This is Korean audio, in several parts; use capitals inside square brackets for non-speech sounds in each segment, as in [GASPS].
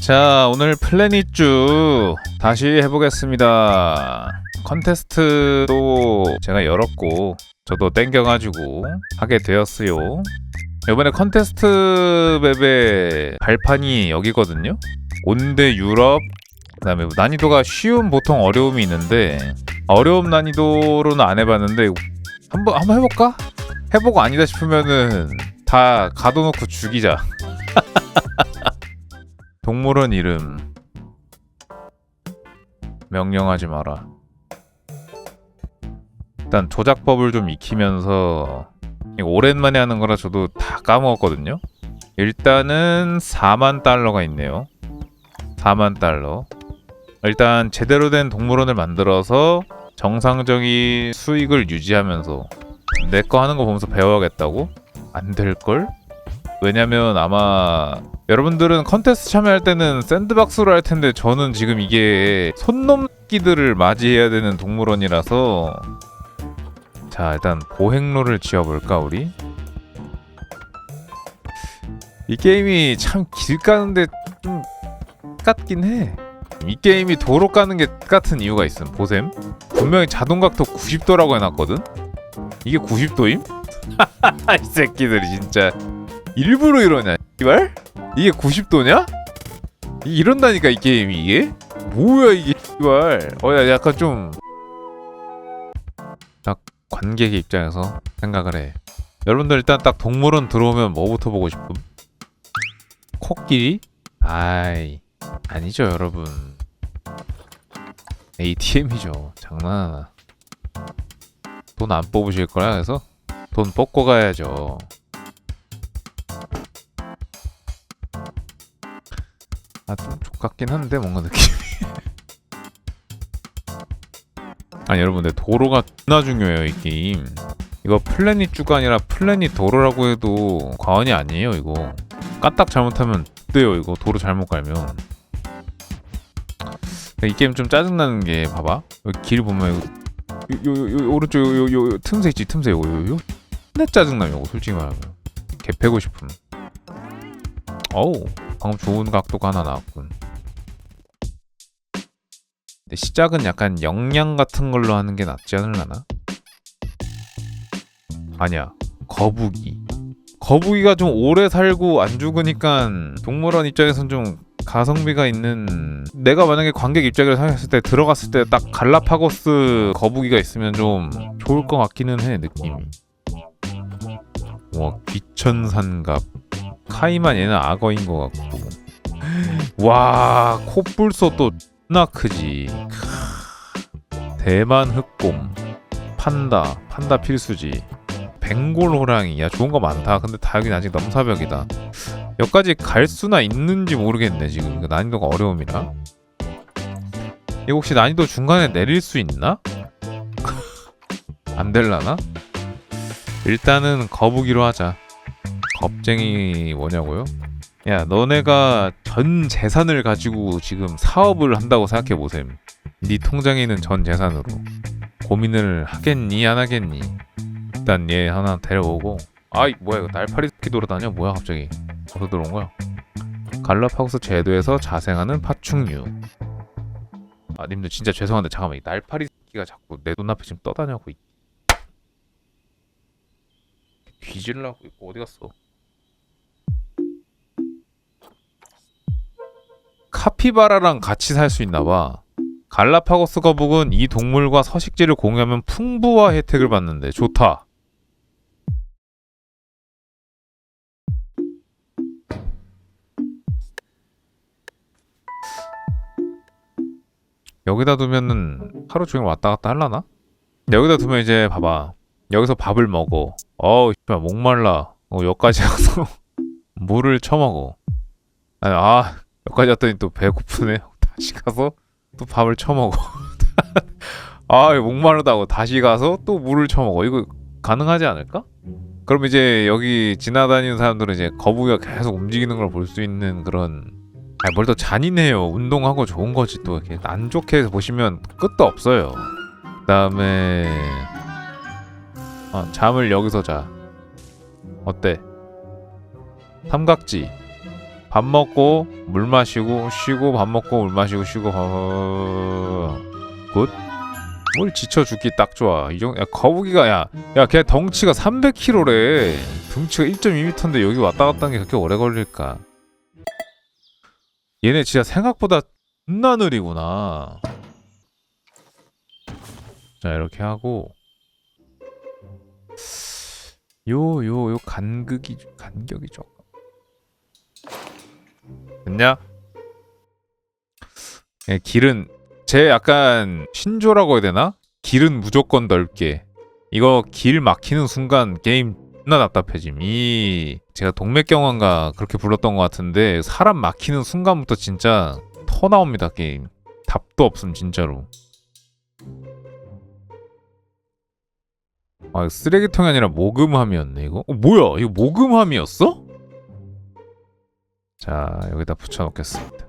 자 오늘 플래닛주 다시 해보겠습니다. 컨테스트도 제가 열었고 저도 땡겨가지고 하게 되었어요. 이번에 컨테스트 맵의 발판이 여기거든요. 온대 유럽 그 다음에 난이도가 쉬운 보통 어려움이 있는데 어려움 난이도로는 안 해봤는데 한번 한번 해볼까? 해보고 아니다 싶으면은 다 가둬놓고 죽이자 [LAUGHS] 동물원 이름 명령하지 마라. 일단 조작법을 좀 익히면서 오랜만에 하는 거라 저도 다 까먹었거든요. 일단은 4만 달러가 있네요. 4만 달러. 일단 제대로 된 동물원을 만들어서 정상적인 수익을 유지하면서 내 거 하는 거 보면서 배워야겠다고? 안 될걸? 왜냐면 아마 여러분들은 컨테스트 참여할 때는 샌드박스로 할 텐데 저는 지금 이게 손 넘기들을 맞이해야 되는 동물원이라서 자 일단 보행로를 지어볼까 우리? 이 게임이 참길 까는데 좀 같긴 해 이 게임이 도로 까는 게 같은 이유가 있음. 보셈? 분명히 자동각도 90도라고 해놨거든? 이게 90도임? [LAUGHS] 이 새끼들이 진짜 일부러 이러냐 이발? 이게 90도냐? 이 런다니까 이 게임이 이게? 뭐야 이게 이발 어야 약간 좀 딱 관객의 입장에서 생각을 해 여러분들 일단 딱 동물원 들어오면 뭐부터 보고 싶음? 코끼리? 아이 아니죠 여러분 ATM이죠 장난하나 돈 안 뽑으실 거야 그래서? 돈 뽑고 가야죠 아좀 족같긴 한데 뭔가 느낌이. [LAUGHS] 아니 여러분 근데 도로가 존나 중요해요 이 게임. 이거 플래닛 주가 아니라 플래닛 도로라고 해도 과언이 아니에요 이거. 까딱 잘못하면 돼요 이거. 도로 잘못 갈면. 이 게임 좀 짜증나는 게 봐봐. 길 보면 이거 요, 요, 요, 요 오른쪽 요, 요, 요 틈새 있지 틈새. 요거 요요 내 짜증나요 이거 솔직히 말하면. 개 패고 싶음 어우 방금 좋은 각도가 하나 나왔군. 근데 시작은 약간 영양 같은 걸로 하는 게 낫지 않을라나? 아니야. 거북이. 거북이가 좀 오래 살고 안 죽으니까 동물원 입장에선 좀 가성비가 있는 내가 만약에 관객 입장에서 생각했을 때 들어갔을 때 딱 갈라파고스 거북이가 있으면 좀 좋을 것 같기는 해 느낌이 와 귀천산갑 카이만 얘는 악어인 것 같고. 와 코뿔소 또 존나 크지. 대만 흑곰 판다 판다 필수지. 벵골 호랑이 야. 좋은 거 많다. 근데 다 여긴 아직 넘사벽이다. 여기까지 갈 수나 있는지 모르겠네 지금. 난이도가 어려움이라. 이거 혹시 난이도 중간에 내릴 수 있나? [LAUGHS] 안 될라나? 일단은 거북이로 하자 겁쟁이 뭐냐고요? 야 너네가 전 재산을 가지고 지금 사업을 한다고 생각해 보셈. 네 통장에 있는 전 재산으로 고민을 하겠니 안 하겠니? 일단 얘 하나 데려오고 아이 뭐야 이거 날파리 새끼 돌아다녀 뭐야 갑자기 어디서 들어온 거야? 갈라파고스 제도에서 자생하는 파충류. 아 님들 진짜 죄송한데 잠깐만 이 날파리 새끼가 자꾸 내 눈앞에 지금 떠다녀고 있... 뒤질라고 어디 갔어? 카피바라랑 같이 살 수 있나 봐. 갈라파고스 거북은 이 동물과 서식지를 공유하면 풍부화 혜택을 받는데 좋다. 여기다 두면은 하루 종일 왔다 갔다 할라나? 여기다 두면 이제 봐봐. 여기서 밥을 먹어. 어우, 목말라. 어, 여기까지 가서 [LAUGHS] 물을 처먹어. 아니, 아, 여기까지 왔더니 또 배고프네. [LAUGHS] 다시 가서 또 밥을 처먹어. [LAUGHS] 아, 목마르다고 다시 가서 또 물을 처먹어. 이거 가능하지 않을까? 그럼 이제 여기 지나다니는 사람들은 이제 거북이가 계속 움직이는 걸 볼 수 있는 그런 아, 뭘 더 잔인해요. 운동하고 좋은 거지 또 이렇게 안 좋게 보시면 끝도 없어요. 그다음에 어, 잠을 여기서 자. 어때? 삼각지. 밥 먹고 물 마시고 쉬고 밥 먹고 물 마시고 쉬고 밥... 굿. 뭘 지쳐 죽기 딱 좋아. 이 정도 야 거북이가 야, 야 걔 덩치가 300kg래. 덩치가 1.2m인데 여기 왔다 갔다 하는 게 그렇게 오래 걸릴까? 얘네 진짜 생각보다 존나 느리구나. 자 이렇게 하고 요 요 요 간극이 간격이 좀 됐냐? 예, 길은 제 약간 신조라고 해야 되나? 길은 무조건 넓게. 이거 길 막히는 순간 게임 존나 답답해짐. 이 제가 동맥경화인가 그렇게 불렀던 것 같은데 사람 막히는 순간부터 진짜 터 나옵니다 게임. 답도 없음 진짜로. 아 쓰레기통이 아니라 모금함이었네 이거. 어, 뭐야 이거 모금함이었어? 자 여기다 붙여놓겠습니다.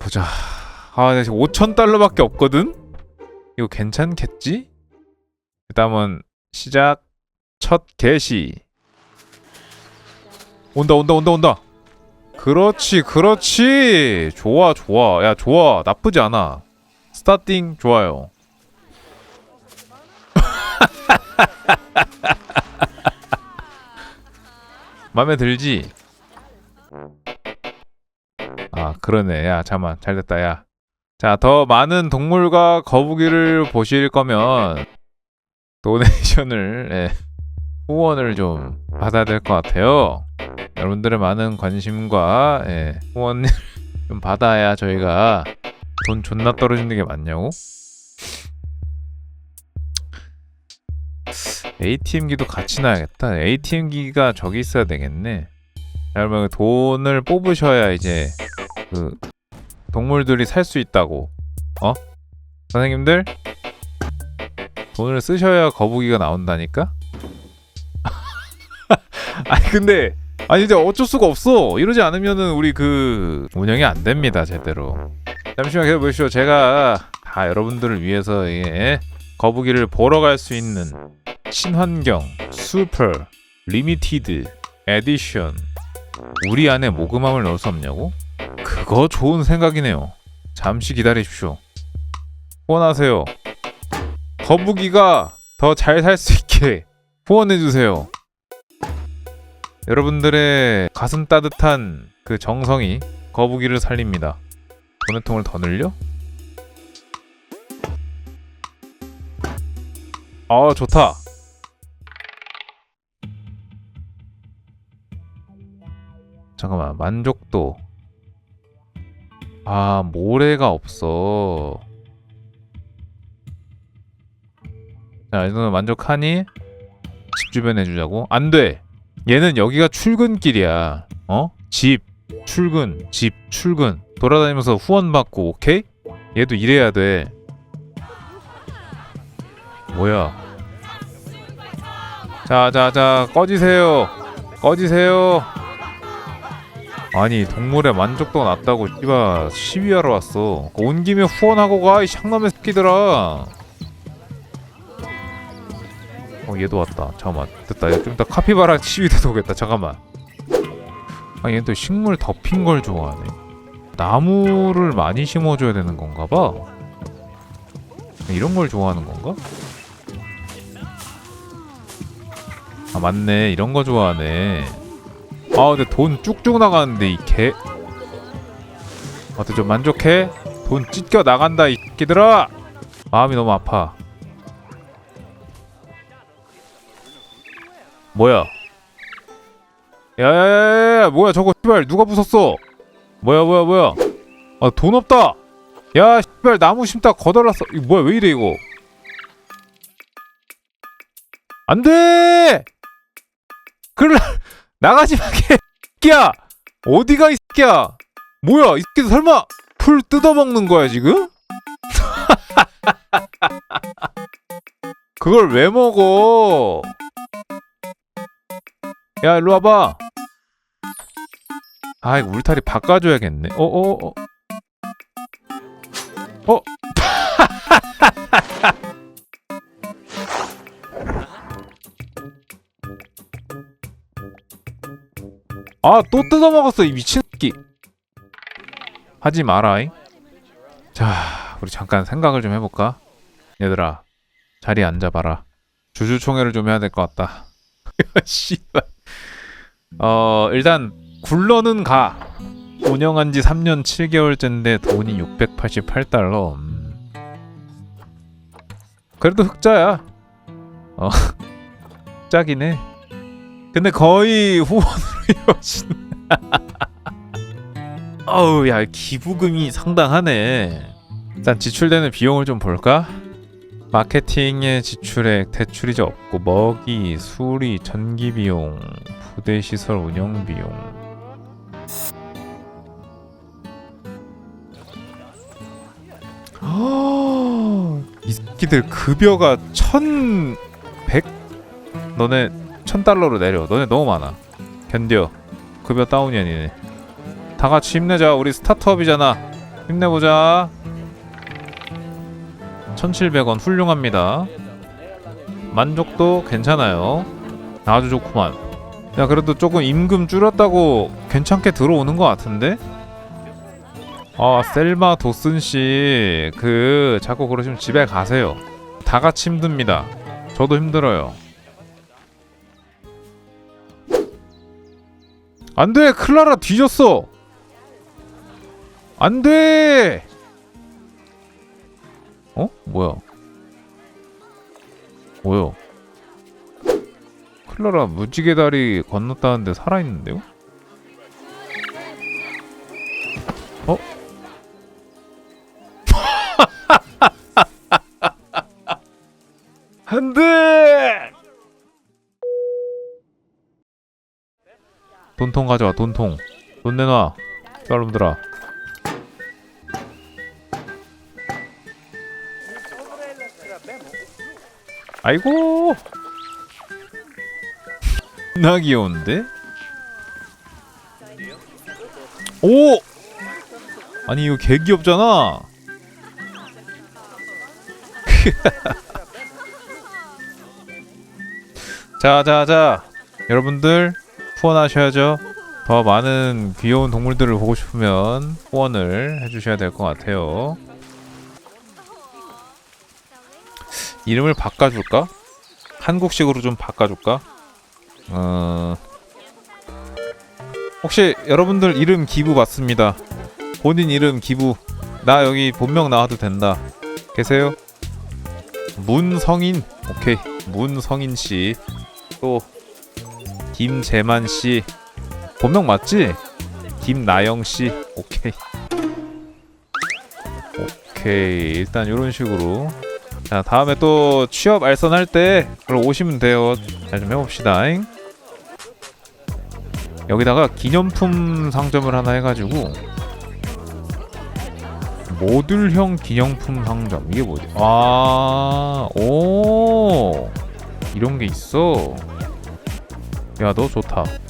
보자. 아, 나 지금 5천 달러밖에 없거든. 이거 괜찮겠지? 그다음은 시작 첫 개시. 온다 온다 온다 온다. 그렇지 그렇지. 좋아 좋아. 야 좋아 나쁘지 않아. 스타팅 좋아요. [LAUGHS] 맘에 들지? 아 그러네. 야 잠만 잘 됐다 야. 자, 더 많은 동물과 거북이를 보실 거면 도네이션을 예, 후원을 좀 받아야 될 것 같아요. 여러분들의 많은 관심과 예, 후원을 [LAUGHS] 좀 받아야 저희가 돈 존나 떨어지는 게 맞냐고? ATM기도 같이 놔야겠다. ATM기가 저기 있어야 되겠네. 자, 여러분 돈을 뽑으셔야 이제 그 동물들이 살 수 있다고. 어? 선생님들? 돈을 쓰셔야 거북이가 나온다니까? [LAUGHS] 아니 근데 아니 이제 어쩔 수가 없어. 이러지 않으면은 우리 그 운영이 안 됩니다 제대로. 잠시만 기다려 보시오. 제가 다 여러분들을 위해서 예, 거북이를 보러 갈 수 있는 친환경 슈퍼 리미티드 에디션 우리 안에 모금함을 넣을 수 없냐고? 그거 좋은 생각이네요. 잠시 기다리십시오. 후원하세요. 거북이가 더 잘 살 수 있게 [LAUGHS] 후원해주세요. 여러분들의 가슴 따뜻한 그 정성이 거북이를 살립니다. 돈의 통을 더 늘려? 아 좋다. 잠깐만 만족도 아, 모래가 없어. 자, 이거는 만족하니? 집 주변 해주자고? 안 돼! 얘는 여기가 출근길이야. 어? 집, 출근, 집, 출근. 돌아다니면서 후원받고, 오케이? 얘도 이래야 돼. 뭐야? 자, 자, 자, 꺼지세요. 꺼지세요. 아니 동물의 만족도가 낮다고 씨발 시위하러 왔어. 온 김에 후원하고 가이 샹남의 새끼들아. 어 얘도 왔다. 잠깐만. 됐다. 얘좀 이따 카피바라 시위대도 오겠다. 잠깐만. 아 얘는 또 식물 덮인 걸 좋아하네. 나무를 많이 심어줘야 되는 건가 봐? 이런 걸 좋아하는 건가? 아 맞네. 이런 거 좋아하네 아 근데 돈 쭉쭉 나가는데 이 개. 어때 좀 만족해? 돈 찢겨 나간다 이 새끼들아! 마음이 너무 아파. 뭐야? 야야야야 뭐야 저거 씨발 누가 부쉈어? 뭐야 뭐야 뭐야? 아 돈 없다! 야 씨발 나무 심다 거덜났어. 이거 뭐야 왜 이래 이거? 안돼! 그래 나가지 마, 개새끼야! 어디가 이 새끼야! 뭐야, 이 새끼들 설마 풀 뜯어먹는 거야, 지금? [LAUGHS] 그걸 왜 먹어? 야, 일로 와봐. 아, 이거 울타리 바꿔줘야겠네. 어, 어, 어. 어? 아, 또 뜯어먹었어, 이 미친. 씹기 하지 마라잉. 자 우리 잠깐 생각을 좀 해볼까? 얘들아 자리에 앉아봐라. 주주총회를 좀 해야 될 것 같다. [LAUGHS] 씨발. 어 일단 굴러는 가. 운영한 지 3년 7개월째인데 돈이 688달러. 음. 그래도 흑자야. 어 [LAUGHS] 흑자긴 해. 근데 거의 이 어진 [LAUGHS] 어우 야 기부금이 상당하네. 일단 지출되는 비용을 좀 볼까? 마케팅의 지출액 대출이자 없고 먹이, 수리, 전기 비용, 부대 시설 운영 비용. 이 [GASPS] 새끼들 급여가 천백? 너네 천 달러로 내려. 너네 너무 많아 견뎌. 급여 다운이야 니네 다 같이 힘내자. 우리 스타트업이잖아. 힘내보자. 1700원 훌륭합니다. 만족도 괜찮아요. 아주 좋구만. 야 그래도 조금 임금 줄였다고 괜찮게 들어오는 것 같은데? 아 셀마 도슨 씨 그 자꾸 그러시면 집에 가세요. 다 같이 힘듭니다. 저도 힘들어요 안돼 클라라 뒤졌어. 안돼. 어? 뭐야? 뭐야? 클라라 무지개 다리 건넜다는데 살아있는데요? 어? [LAUGHS] 안돼 돈통 가져와 돈통. 돈 내놔. 여러분들아 아이고. 나 귀여운데? 오! 아니 이거 개 귀엽잖아. [LAUGHS] 자자자. 여러분들 후원하셔야죠. 더 많은 귀여운 동물들을 보고 싶으면 후원을 해주셔야 될 것 같아요. 이름을 바꿔줄까? 한국식으로 좀 바꿔줄까? 어... 혹시 여러분들 이름 기부 받습니다. 본인 이름 기부. 나 여기 본명 나와도 된다. 계세요? 문성인. 오케이. 문성인 씨 또 김재만 씨. 본명 맞지? 김나영 씨. 오케이. 오케이. 일단 이런 식으로. 자 다음에 또 취업 알선할 때 그럼 오시면 돼요. 잘 좀 해봅시다 잉? 여기다가 기념품 상점을 하나 해가지고 모듈형 기념품 상점. 이게 뭐지? 아, 오, 이런 게 있어. 야, 너 좋다. [LAUGHS]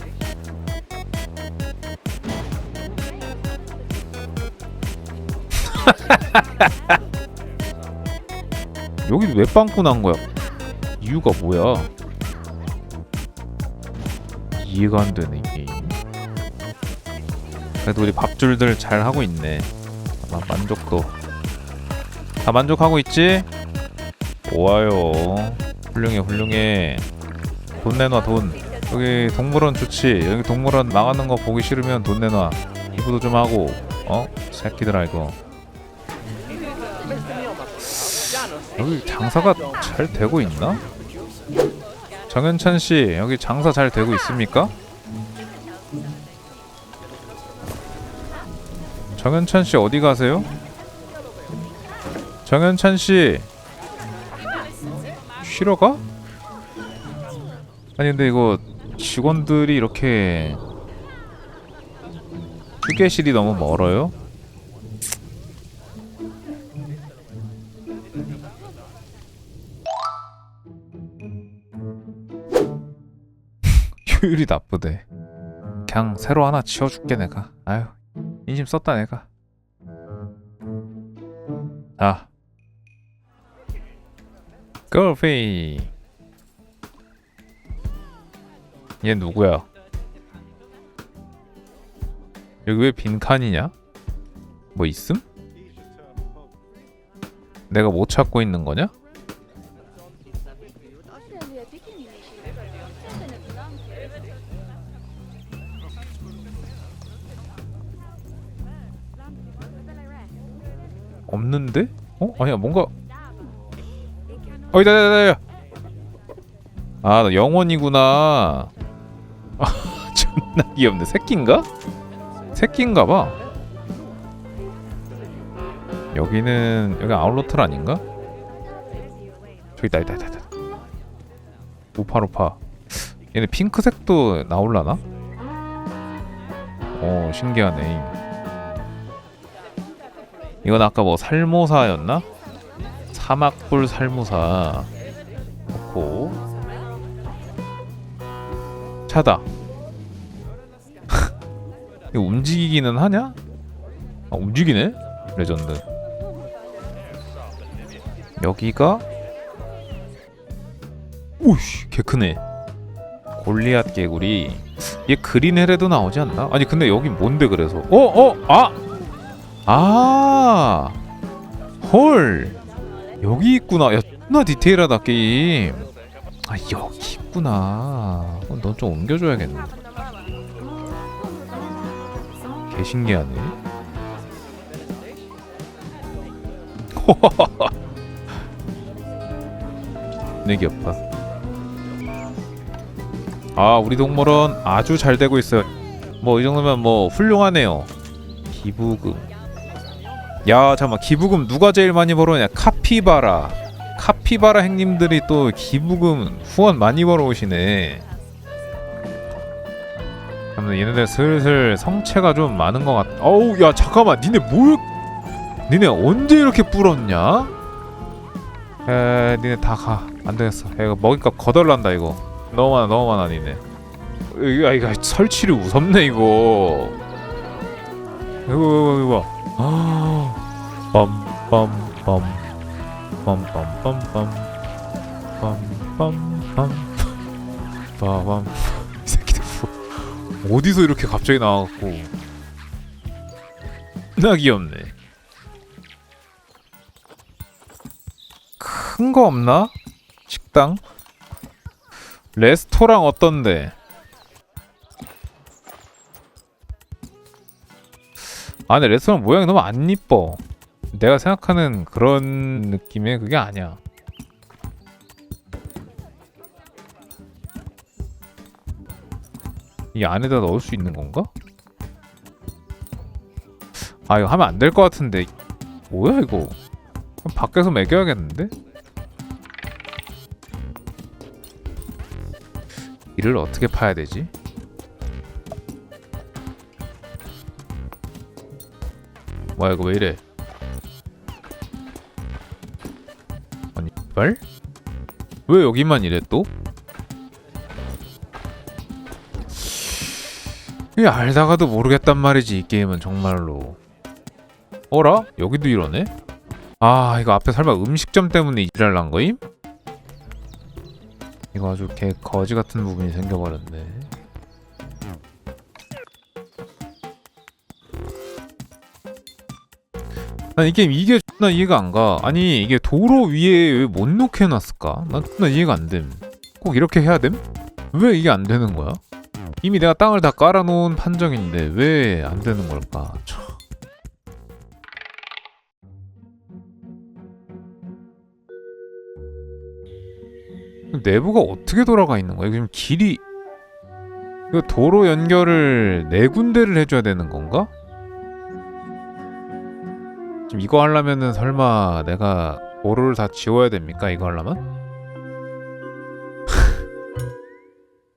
여기 왜 빵꾸 난 거야? 이유가 뭐야? 이해가 안 되네 이 게임. 그래도 우리 밥줄들 잘 하고 있네. 아마 만족도. 다 만족하고 있지? 좋아요. 훌륭해 훌륭해. 돈 내놔 돈. 여기 동물원 좋지. 여기 동물원 나가는 거 보기 싫으면 돈 내놔. 기부도 좀 하고. 어? 새끼들아 이거. 여기 장사가 잘 되고 있나? 정현찬 씨 여기 장사 잘 되고 있습니까? 정현찬 씨 어디 가세요? 정현찬 씨 쉬러 가? 아니 근데 이거 직원들이 이렇게 휴게실이 너무 멀어요? [LAUGHS] 효율이 나쁘대. 그냥 새로 하나 지어줄게 내가. 아유 인심 썼다 내가. 자, 걸페이. 얘 누구야? 여기 왜 빈칸이냐? 뭐 있음? 내가 못 찾고 있는 거냐? 없는데? 어? 아니야 뭔가 어 있다 있다 아, 나 영원이구나. 아, 존나 귀엽네. 새끼인가? 새끼인가 봐. 여기는 여기 아울러틀 아닌가? 저기 있다 있다 있다 있다. 우파루파. 얘네 핑크색도 나올라나? 어, 신기하네. 이건 아까 뭐 살모사였나? 사막불 살모사. 넣고 차다. 이거 움직이기는 하냐? 아, 움직이네? 레전드. 여기가 오씨 개 크네. 골리앗 개구리. 얘 그린 헤레도 나오지 않나? 아니 근데 여기 뭔데 그래서? 어 어 아! 아! 헐! 여기 있구나. 야, 나 디테일하다 게임. 아 여기 있구나. 넌 좀 옮겨줘야겠네. 개 신기하네. 네 귀엽다. 아 우리 동물원 아주 잘 되고 있어요. 뭐 이 정도면 뭐 훌륭하네요. 기부금. 야 잠깐 기부금 누가 제일 많이 벌어냐? 카피바라. 카피바라 행님들이 또 기부금 후원 많이 벌어오시네. 그러면 얘네들 슬슬 성체가 좀 많은 것 같. 어우 야 잠깐만 니네 뭘? 니네 언제 이렇게 불었냐? 에 니네 다 가. 안 되겠어. 야, 이거 먹이값 거덜난다 이거. 너무 많아 너무 많아 니네. 이거 이거 설치를 무섭네 이거. 이거 이거 이거. 아, 빰빰빰. 빰빰빰빰 빰빰빰 빠밤 어디서 이렇게 갑자기 나와갖고 나 귀엽네 큰 거 없나? 식당? 레스토랑 어떤데? 아 근데 레스토랑 모양이 너무 안 이뻐 내가 생각하는 그런 느낌의 그게 아니야. 이 안에다 넣을 수 있는 건가? 아 이거 하면 안 될 것 같은데 뭐야 이거 밖에서 먹여야겠는데? 이를 어떻게 파야 되지? 뭐야 이거 왜 이래 아니 발? 왜 여기만 이래 또? 이 알다가도 모르겠단 말이지 이 게임은 정말로 어라? 여기도 이러네? 아 이거 앞에 설마 음식점 때문에 이지랄 난 거임? 이거 아주 개 거지 같은 부분이 생겨버렸네 난이 게임 이게 나 이해가 안 가. 아니 이게 도로 위에 왜 못 놓게 해놨을까? 난, 난 이해가 안 됨. 꼭 이렇게 해야 됨? 왜 이게 안 되는 거야? 이미 내가 땅을 다 깔아놓은 판정인데 왜 안 되는 걸까? 참. 내부가 어떻게 돌아가 있는 거야? 지금 길이 이거 도로 연결을 네 군데를 해줘야 되는 건가? 지금 이거 하려면은 설마 내가 도로를 다 지워야 됩니까? 이거 하려면?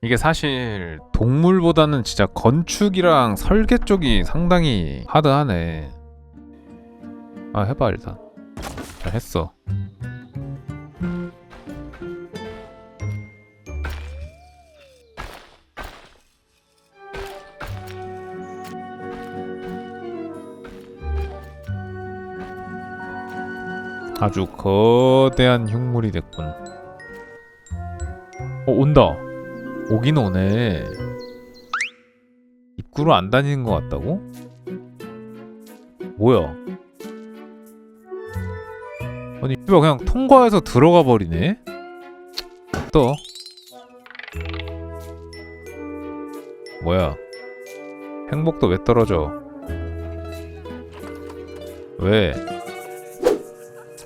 이게 사실 동물보다는 진짜 건축이랑 설계 쪽이 상당히 하드하네. 아 해봐 일단. 잘 했어. 아주 거대한 흉물이 됐군. 어 온다. 오긴 오네. 입구로 안 다니는 것 같다고? 뭐야? 아니 씨발 그냥 통과해서 들어가 버리네? 또 뭐야 행복도 왜 떨어져 왜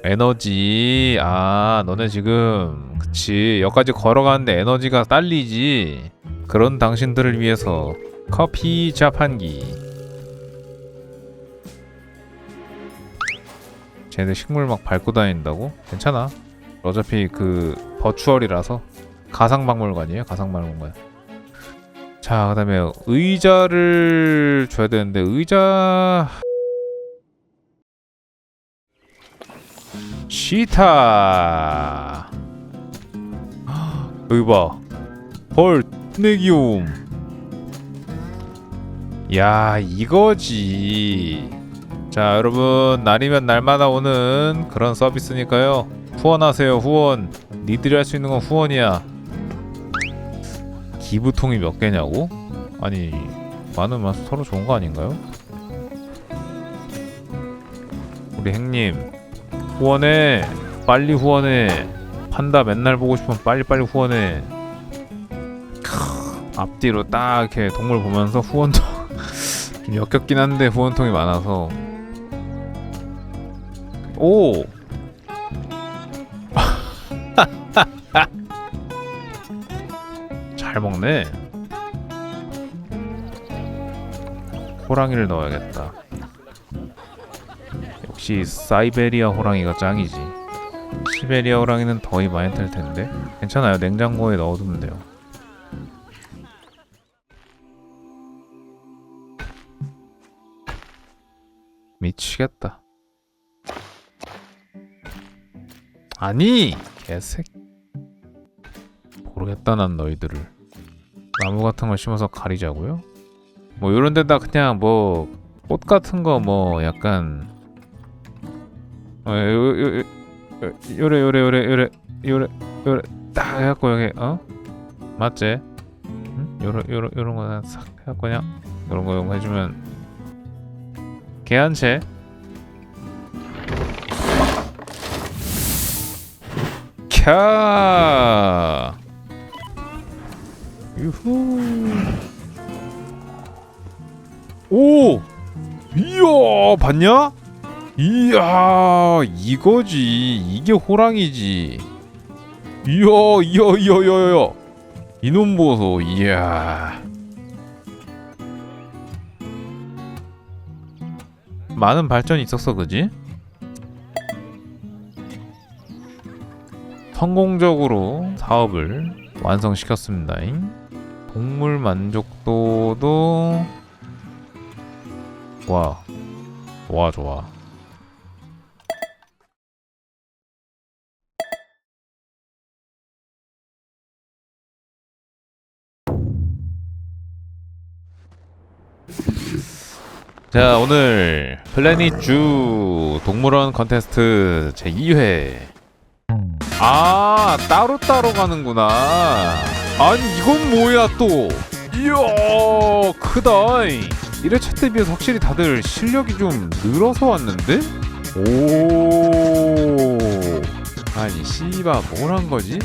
에너지 아 너네 지금 그치 여기까지 걸어가는데 에너지가 딸리지. 그런 당신들을 위해서 커피 자판기. 쟤네 식물 막 밟고 다닌다고? 괜찮아. 어차피 그 버추얼이라서 가상 박물관이에요 가상 박물관. 자 그다음에 의자를 줘야 되는데 의자. 시타 여기 봐헐 네기움. 야 이거지. 자 여러분 날이면 날마다 오는 그런 서비스니까요. 후원하세요 후원. 니들이 할 수 있는 건 후원이야. 기부통이 몇 개냐고? 아니 많으면 서로 좋은 거 아닌가요? 우리 행님 후원해. 빨리 후원해 판다 맨날 보고 싶으면 빨리빨리 후원해 크, 앞뒤로 딱 이렇게 동물 보면서 후원통 [LAUGHS] 좀 역겹긴 한데 후원통이 많아서 오 [LAUGHS] 잘 먹네. 호랑이를 넣어야겠다. 역시 사이베리아 호랑이가 짱이지. 시베리아 호랑이는 더위 많이 탈 텐데. 괜찮아요. 냉장고에 넣어두면 돼요. 미치겠다. 아니 개새끼. 모르겠다 난 너희들을 나무 같은 걸 심어서 가리자고요? 뭐 요런 데다 그냥 뭐 꽃 같은 거 뭐 약간 어, 요, 요, 요, 요, 요래 요래 요래 요래 요래 요래 딱 해갖고 여기 어? 맞지? 응? 요런 요런 요런 거는 싹 해갖고 그냥 요런 거 요런 거 해주면 개한채 캬 유후. 오! 이야, 봤냐? 이야, 이거지. 이게 호랑이지. 이야, 이야, 이야, 이야, 이야. 이놈 보소. 이야. 많은 발전이 있었어, 그지? 성공적으로 사업을 완성시켰습니다. 동물 만족도도 와, 와 좋아. 자 오늘 플래닛 주 동물원 컨테스트 제 2회. 아 따로따로 가는구나. 아니 이건 뭐야 또? 이야 크다 1회차 때 비해서 확실히 다들 실력이 좀 늘어서 왔는데? 오. 아니 씨바 뭘 한 거지